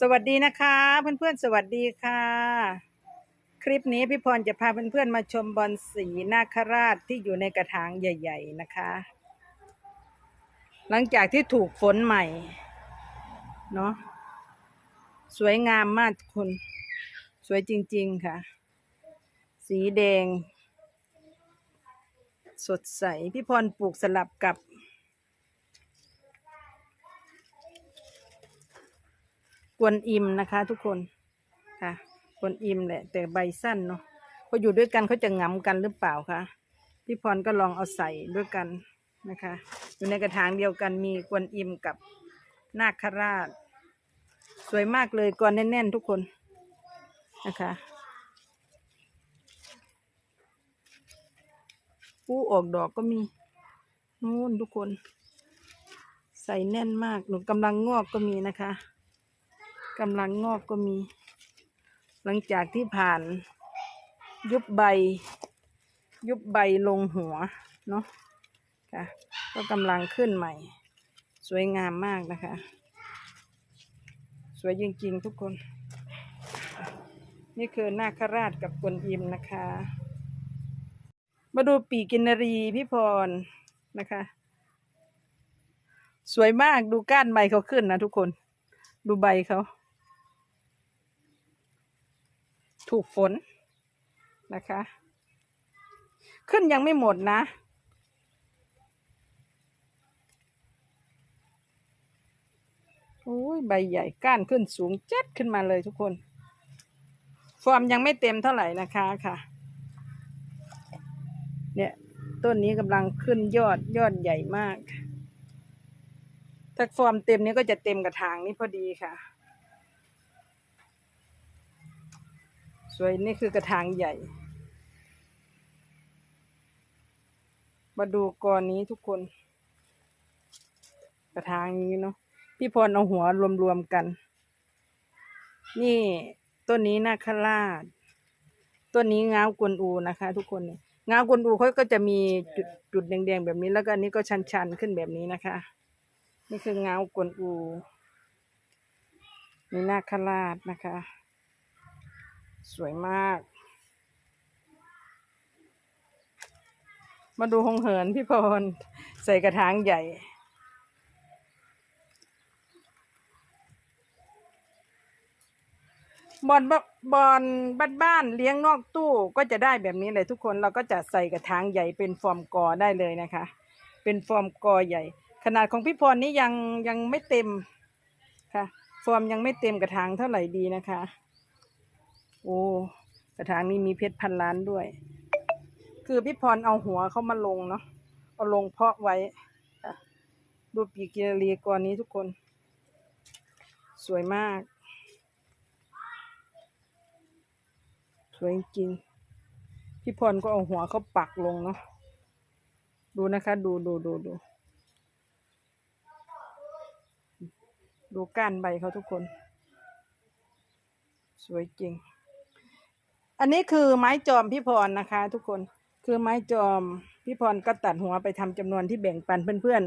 สวัสดีนะคะ เพื่อนๆ สวัสดีค่ะ คลิปนี้พี่พรจะพาเพื่อนๆมาชมบอลสีนาคราชที่อยู่ในกระถางใหญ่ ๆนะคะ หลังจากที่ถูกฝนใหม่เนาะสวยงามมากคุณ สวยจริงๆค่ะ สีแดง สดใส พี่พรปลูกสลับกับ กวนอิมนะคะ ทุกคนค่ะกวนอิมแหละ แต่ใบสั้นเนาะพออยู่ด้วยกันเขาจะงำกันหรือเปล่าคะพี่พรก็ลองเอาใส่ด้วยกันนะคะ อยู่ในกระถางเดียวกันมีกวนอิมกับนาคราช สวยมากเลยกวนแน่นๆ ทุกคนนะคะผู้ออกดอกก็มีนู่นทุกคน ใส่แน่นมากหนูกำลังงอกก็มีนะคะ กำลังงอกก็มี หลังจากที่ผ่านยุบใบ ยุบใบลงหัวเนาะค่ะก็กำลังขึ้นใหม่ สวยงามมากนะคะ สวยจริงๆทุกคน นี่คือนาคราชกับกวนอิมนะคะ มาดูปีกินนารีพี่พรนะคะ สวยมากดูก้านใบเขาขึ้นนะทุกคน ดูใบเขา ถูกฝนนะคะ ขึ้นยังไม่หมดนะ โอ้ยใบใหญ่ก้านขึ้นสูงเจ็ดขึ้นมาเลยทุกคน ฟอร์มยังไม่เต็มเท่าไหร่นะคะค่ะ เนี่ยต้นนี้กำลังขึ้นยอดยอดใหญ่มาก ถ้าฟอร์มเต็มนี้ก็จะเต็มกระถางนี้พอดีค่ะ วยนี่คือกระถางใหญ่ มาดูกรนี้ทุกคน กระถางนี้เนาะพี่พรเอาหัวรวมๆกัน นี่ต้นนี้นาคราชต้นนี้ง้าวกวนอูนะคะ ทุกคนเนี่ยง้าวกวนอูเขาก็จะมีจุดจุดแดงๆแบบนี้แล้วก็อันนี้ก็ชันๆขึ้นแบบนี้นะคะ นี่คือง้าวกวนอูนี่นาคราชนะคะ สวยมาก มาดูหงเหินพี่พร ใส่กระถางใหญ่ บอลบอลบ้านๆเลี้ยงนอกตู้ก็จะได้แบบนี้เลยทุกคนเราก็จะใส่กระถางใหญ่เป็นฟอร์มกอได้เลยนะคะ เป็นฟอร์มกอใหญ่ ขนาดของพี่พรนี้ยังยังไม่เต็มค่ะ ฟอร์มยังไม่เต็มกระถางเท่าไหร่ดีนะคะ โอ้กระถางนี้มีเพชรพันล้านด้วย คือพี่พรเอาหัวเขามาลงเนาะเอาลงเพาะไว้ดูปีกินรีกรนี้ทุกคน สวยมาก สวยจริงพี่พรก็เอาหัวเขาปักลงเนาะดูนะคะ ดูดูดูดูดูก้านใบเขาทุกคน สวยจริง อันนี้คือไม้จอมพี่พรนะคะ ทุกคนคือไม้จอมพี่พรก็ตัดหัวไปทำจำนวนที่แบ่งปันเพื่อน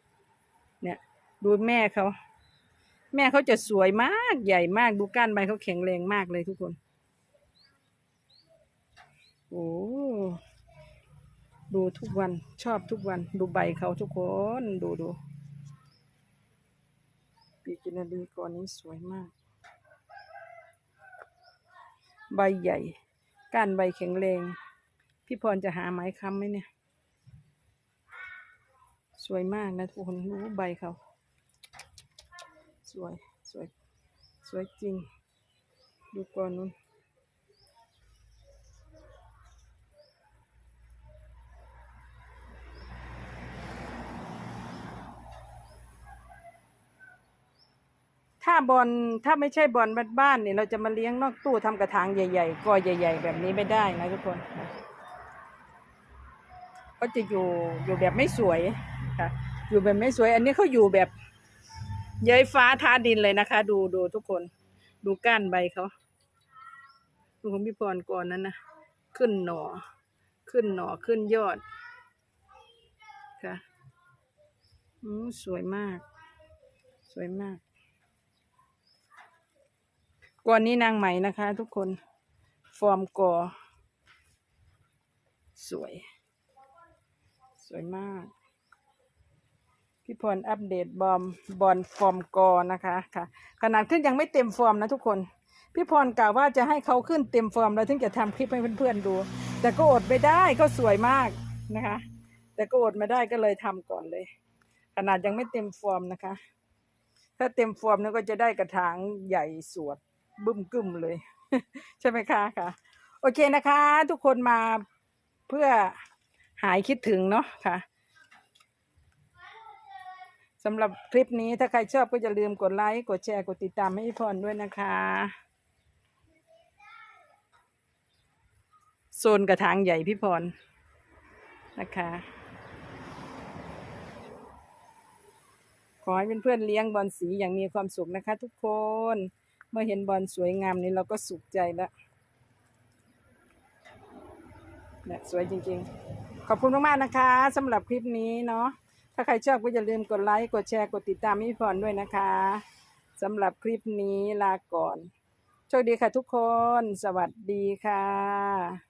ๆ เนี่ย ดูแม่เขา แม่เขาจะสวยมากใหญ่มากดูก้านใบเขาแข็งแรงมากเลยทุกคน โอ้ดูทุกวันชอบทุกวัน ดูใบเขาทุกคน ดูดูปีกินารีก่อนนี้สวยมาก ใบใหญ่ ก้านใบแข็งแรง พี่พรจะหาไม้ค้ำไหมเนี่ย สวยมากนะทุกคนรู้ใบเขา สวย สวย สวยจริง ดูก่อนนู้น ถ้าบอลถ้าไม่ใช่บอลบ้านๆเนี่ยเราจะมาเลี้ยงนอกตู้ทำกระถางใหญ่ๆกอใหญ่ ๆ แบบนี้ไม่ได้นะทุกคน ก็จะอยู่อยู่แบบไม่สวยค่ะ อยู่แบบไม่สวย อันนี้เขาอยู่แบบเย้ยฟ้าทาดินเลยนะคะ ดูดูทุกคน ดูก้านใบเขาดูของพี่พรก่อนนั้นนะขึ้นหน่อขึ้นหน่อขึ้นยอดค่ะอืสวยมาก สวยมาก กอนี้นางไหมนะคะ ทุกคน ฟอร์มกอ สวย สวยมาก พี่พรอัปเดตบอมบอลฟอร์มกอนะคะค่ะ ขนาดขึ้นยังไม่เต็มฟอร์มนะทุกคน พี่พรกล่าวว่าจะให้เขาขึ้นเต็มฟอร์ม แล้วถึงจะทำคลิปให้เพื่อนๆดู แต่ก็อดไม่ได้ก็สวยมากนะคะ แต่ก็อดไม่ได้ก็เลยทำก่อนเลย ขนาดยังไม่เต็มฟอร์มนะคะ ถ้าเต็มฟอร์มนี่ก็จะได้กระถางใหญ่สวด บึ้มกึ้มเลย ใช่ไหมคะค่ะ โอเคนะคะ ทุกคนมาเพื่อหายคิดถึงเนาะค่ะสำหรับคลิปนี้ถ้าใครชอบก็อย่าลืมกดไลค์ กดแชร์ กดติดตามให้พี่พรด้วยนะคะโซนกระถางใหญ่พี่พรนะคะ ขอให้เพื่อนๆเลี้ยงบอลสีอย่างมีความสุขนะคะทุกคน เมื่อเห็นบอลสวยงามนี้เราก็สุขใจแล้วเนี่ยสวยจริงๆ ขอบคุณมากๆนะคะสำหรับคลิปนี้เนาะถ้าใครชอบก็อย่าลืมกดไลค์กดแชร์กดติดตามให้พี่พรด้วยนะคะสำหรับคลิปนี้ลาก่อน โชคดีค่ะทุกคน สวัสดีค่ะ